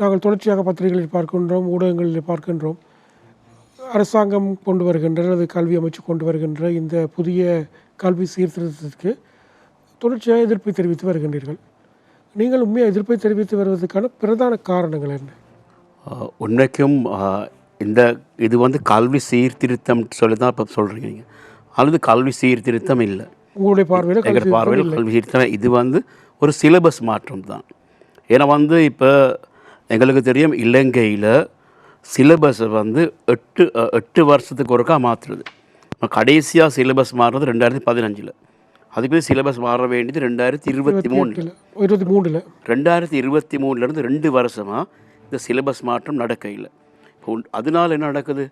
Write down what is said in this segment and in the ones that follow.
நாங்கள் தொடர்ச்சியாக பத்திரிகைகளில் பார்க்கின்றோம் ஊடகங்களில் பார்க்கின்றோம். அரசாங்கம் கொண்டு வருகின்ற அல்லது கல்வி அமைச்சு கொண்டு வருகின்ற இந்த புதிய கல்வி சீர்திருத்தத்திற்கு தொடர்ச்சியாக எதிர்ப்பை தெரிவித்து வருகின்றீர்கள். நீங்கள் உண்மையாக எதிர்ப்பை தெரிவித்து வருவதற்கான பிரதான காரணங்கள் என்ன? உண்மைக்கும் இந்த இது வந்து கல்வி சீர்திருத்தம் சொல்லி தான் இப்போ சொல்கிறீங்க அல்லது கல்வி சீர்திருத்தம் இல்லை. உங்களுடைய பார்வையில் எங்கள் பார்வையில் கல்வி சீர்திருத்தம் இது வந்து ஒரு சிலபஸ் மாற்றம் தான் ஏன்னா வந்து இப்போ எங்களுக்கு தெரியும் இலங்கையில் சிலபஸை வந்து எட்டு எட்டு வருஷத்துக்கு ஒருக்கா மாற்றுறது கடைசியாக சிலபஸ் மாறுறது ரெண்டாயிரத்தி பதினஞ்சில். அதுக்கு சிலபஸ் மாற வேண்டியது ரெண்டாயிரத்தி இருபத்தி மூணு இல்லை இருபத்தி மூணில். ரெண்டாயிரத்தி இருபத்தி மூணுலேருந்து ரெண்டு வருஷமாக இந்த சிலபஸ் மாற்றம் நடக்க இல்லை இப்போ அதனால என்ன நடக்குது?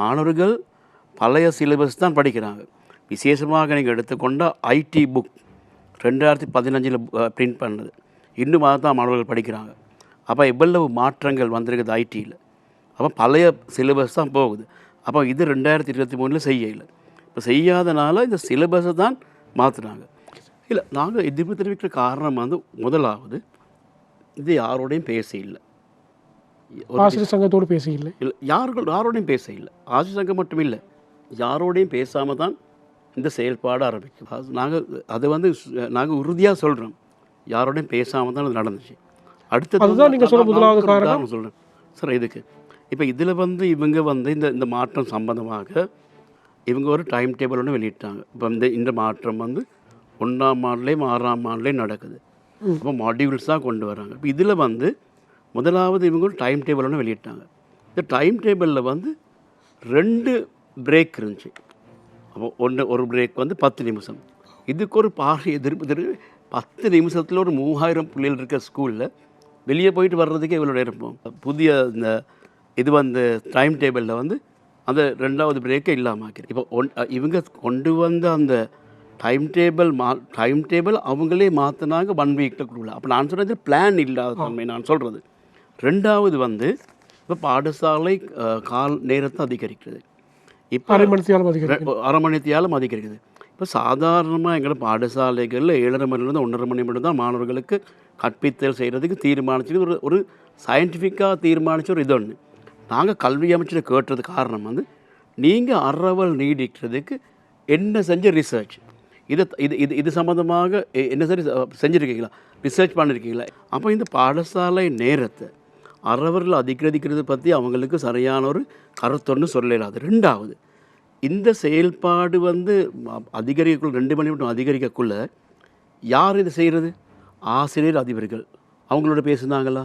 மாணவர்கள் பழைய சிலபஸ் தான் படிக்கிறாங்க. விசேஷமாக நீங்கள் எடுத்துக்கொண்டால் ஐடி புக் ரெண்டாயிரத்தி பதினஞ்சில் பிரிண்ட் பண்ணது. இன்னும் தான் மாணவர்கள் படிக்கிறாங்க. அப்போ எவ்வளவு மாற்றங்கள் வந்திருக்குது ஐடியில் அப்போ பழைய சிலபஸ் தான் போகுது. அப்போ இது ரெண்டாயிரத்தி இருபத்தி மூணில் செய்யலை. இப்போ செய்யாதனால இந்த சிலபஸை தான் மாற்றுனாங்க இல்லை நாங்கள் எதிர்ப்பு தெரிவிக்கிற காரணம் வந்து முதலாவது இது யாரோடையும் பேச இல்லை ஆசிரியர் சங்கத்தோடு பேசியில்லை. இல்லை யார்கள் யாரோடையும் பேச இல்லை ஆட்சி சங்கம் மட்டும் இல்லை. யாரோடையும் பேசாமல் தான் இந்த செயல்பாடு ஆரம்பிக்கும் நாங்கள் அதை வந்து நாங்கள் உறுதியாக சொல்கிறோம் யாரோடையும் பேசாமல் தான் அது நடந்துச்சு. அடுத்தது அதுதான் வந்து நீங்க சொல்ற நான் முதலாவது காரணம். சொல்கிறேன் சார் இதுக்கு. இப்போ இதில் வந்து இவங்க வந்து இந்த இந்த மாற்றம் சம்பந்தமாக இவங்க ஒரு டைம் டேபிள் ஒன்று வெளியிட்டாங்க. இப்போ இந்த இந்த மாற்றம் வந்து ஒன்றாம் ஆண்டுலேயும் ஆறாம் ஆண்டுலேயும் நடக்குது. அப்போ மாடியூல்ஸ் தான் கொண்டு வராங்க. இப்போ இதில் வந்து முதலாவது இவங்க ஒரு டைம் டேபிள் ஒன்று வெளியிட்டாங்க. இந்த டைம் டேபிளில் வந்து ரெண்டு பிரேக் இருந்துச்சு. அப்போ ஒன்று ஒரு பிரேக் வந்து பத்து நிமிஷம். இதுக்கு ஒரு பாரி எதிர்ப்பு பத்து நிமிஷத்தில் ஒரு மூவாயிரம் பிள்ளைகள் இருக்க ஸ்கூலில் வெளியே போயிட்டு வர்றதுக்கே இவ்வளோ நேரம் புதிய இந்த இது வந்து டைம் டேபிளில் வந்து அந்த ரெண்டாவது பிரேக்கை இல்லாமல் ஆக்கிரு. இப்போ ஒன் இவங்க கொண்டு வந்த அந்த டைம் டேபிள் மா டைம் டேபிள் அவங்களே மாற்றினாங்க ஒன் வீக்கில் அப்போ நான் சொன்னது பிளான் இல்லாத தன்மை நான் சொல்கிறது ரெண்டாவது வந்து இப்போ பாடசாலை கால் நேரத்தை அதிகரிக்கிறது. இப்போ அரை மணித்தியாலும் அரை மணி தியாலம் அதிகரிக்குது. இப்போ சாதாரணமாக எங்களை பாடசாலைகளில் ஏழரை மணிலேருந்து ஒன்றரை மணி மட்டும் தான் மாணவர்களுக்கு கற்பித்தல் செய்கிறதுக்கு தீர்மானிச்சது ஒரு ஒரு சயின்டிஃபிக்காக தீர்மானிச்ச ஒரு இது ஒன்று நாங்கள் கல்வி அமைச்சர் கேட்டது காரணம் வந்து நீங்கள் அறவல் நீடிக்கிறதுக்கு என்ன செஞ்ச ரிசர்ச் இதை இது இது இது சம்மந்தமாக என்ன சரி செஞ்சுருக்கீங்களா? ரிசர்ச் பண்ணியிருக்கீங்களா அப்போ இந்த பாடசாலை நேரத்தை அறவர்கள் அதிகரிக்கிறது பற்றி அவங்களுக்கு சரியான ஒரு கருத்தொன்று சொல்லலாது ரெண்டாவது இந்த செயல்பாடு வந்து அதிகரிக்கக்குள்ள ரெண்டு மணி மட்டும் அதிகரிக்கக்குள்ள யார் இதை செய்கிறது ஆசிரியர் அதிபர்கள். அவங்களோட பேசுனாங்களா?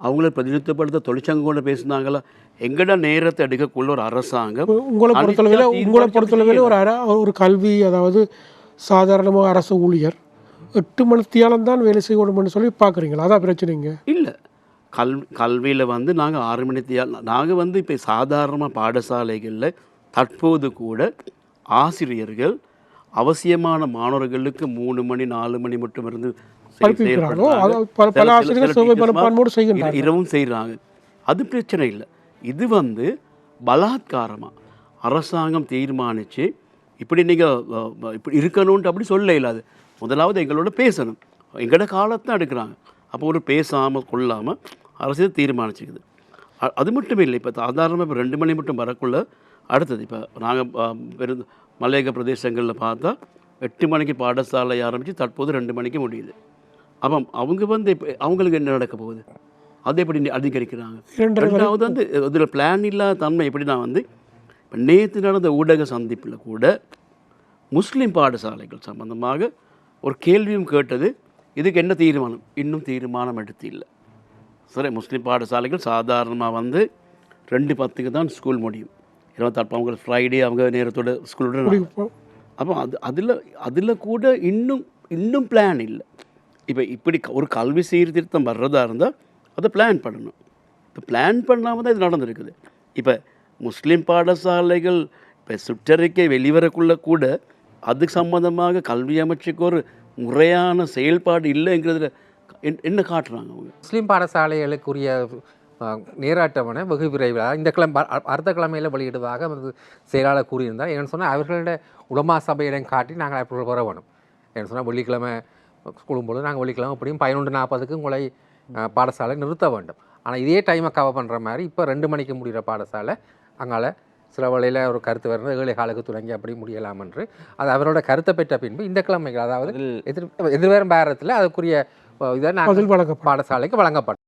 அவங்கள பிரதிநிதித்துவப்படுத்த தொழிற்சங்கம் கூட பேசுனாங்களா? எங்கட நேரத்தை எடுக்கக்குள்ள ஒரு அரசாங்கம்? உங்களை பொறுத்தளவில் உங்களை பொறுத்தளவில் ஒரு அர ஒரு கல்வி அதாவது சாதாரணமாக அரசு ஊழியர் எட்டு மணித்தியாலம் தான் வேலை செய்யணும்னு சொல்லி பார்க்குறீங்களா? அதான் பிரச்சனைங்க இல்லை. கல் கல்வியில் வந்து நாங்கள் ஆறு மணி நாங்கள் வந்து இப்போ சாதாரணமாக பாடசாலைகளில் தற்போது கூட ஆசிரியர்கள் அவசியமான மாணவர்களுக்கு மூணு மணி நாலு மணி மட்டும் இருந்து பல- ஆசிரியர்கள் மனப்பான்மையோடு இரவும் செய்கிறாங்க. அது பிரச்சனை இல்லை. இது வந்து பலாத்காரமாக அரசாங்கம் தீர்மானித்து இப்படி நீங்கள் இப்படி இருக்கணும்ன்ட்டு அப்படி சொல்ல இல்லாது. முதலாவது எங்களோட பேசணும். எங்களோட காலத்தை எடுக்கிறாங்க. அப்போ ஒரு பேசாமல் கொள்ளாமல் அரசு தீர்மானிச்சுக்குது. அது மட்டும் இல்லை. இப்போ சாதாரணமாக இப்போ ரெண்டு மணி மட்டும் வரக்குள்ள அடுத்தது. இப்போ நாங்கள் பெரு மலையக பிரதேசங்களில் பார்த்தா எட்டு மணிக்கு பாடசாலை ஆரம்பித்து தற்போது ரெண்டு மணிக்கு முடியுது. அப்போ அவங்க வந்து இப்போ அவங்களுக்கு என்ன நடக்க போகுது? அதை எப்படி அதிகரிக்கிறாங்க ரெண்டாவது வந்து இதில் பிளான் இல்லாத தன்மை எப்படின்னா வந்து இப்போ நேற்று நடந்த ஊடக சந்திப்பில் கூட முஸ்லீம் பாடசாலைகள் சம்பந்தமாக ஒரு கேள்வியும் கேட்டது இதுக்கு என்ன தீர்மானம்? இன்னும் தீர்மானம் எடுத்து இல்லை. சரி முஸ்லீம் பாடசாலைகள் சாதாரணமாக வந்து ரெண்டு பத்துக்கு தான் ஸ்கூல் முடியும். இருபத்தாறு அவங்க ஃப்ரைடே அவங்க நேரத்தோட ஸ்கூலோட அப்போ அது அதில் அதில் கூட இன்னும் இன்னும் பிளான் இல்லை. இப்போ இப்படி ஒரு கல்வி சீர்திருத்தம் வர்றதா இருந்தால் அதை பிளான் பண்ணணும். இப்போ பிளான் பண்ணாமல் தான் இது நடந்திருக்குது. இப்போ முஸ்லீம் பாடசாலைகள் இப்போ சுற்றறிக்கை வெளிவரக்குள்ள கூட அது சம்பந்தமாக கல்வி அமைச்சுக்கு ஒரு முறையான செயல்பாடு இல்லைங்கிறதுல என்ன காட்டுறாங்க அவங்க? முஸ்லீம் பாடசாலைகளுக்குரிய நேராட்டவனை வெகு விரைவில் இந்த கிழமை அடுத்த கிழமையில் வெளியிடுவதாக செயலாளர் கூறியிருந்தார். ஏன்னு சொன்னால் அவர்களோட உலமா சபையிடம் காட்டி நாங்கள் அப்படி வர வேணும் ஏன்னு சொன்னால் வெள்ளிக்கிழமை ஸ்கூலும் போது நாங்கள் வெள்ளிக்கிழமை அப்படியும் பதினொன்று நாற்பதுக்கு உங்களை பாடசாலை நிறுத்த வேண்டும். ஆனால் இதே டைமை கவர் பண்ணுற மாதிரி இப்போ ரெண்டு மணிக்கு முடிகிற பாடசாலை அங்கால சில வழியில் ஒரு கருத்து வருது ஏழை காலுக்கு தொடங்கி அப்படி முடியலாம் என்று. அது அவரோட கருத்தை பெற்ற பின்பு இந்த கிழமைகள் அதாவது எதிர் எதிர்வரும் பேரத்தில் அதுக்குரிய இதை நாங்கள் பாடசாலைக்கு வழங்கப்படும்.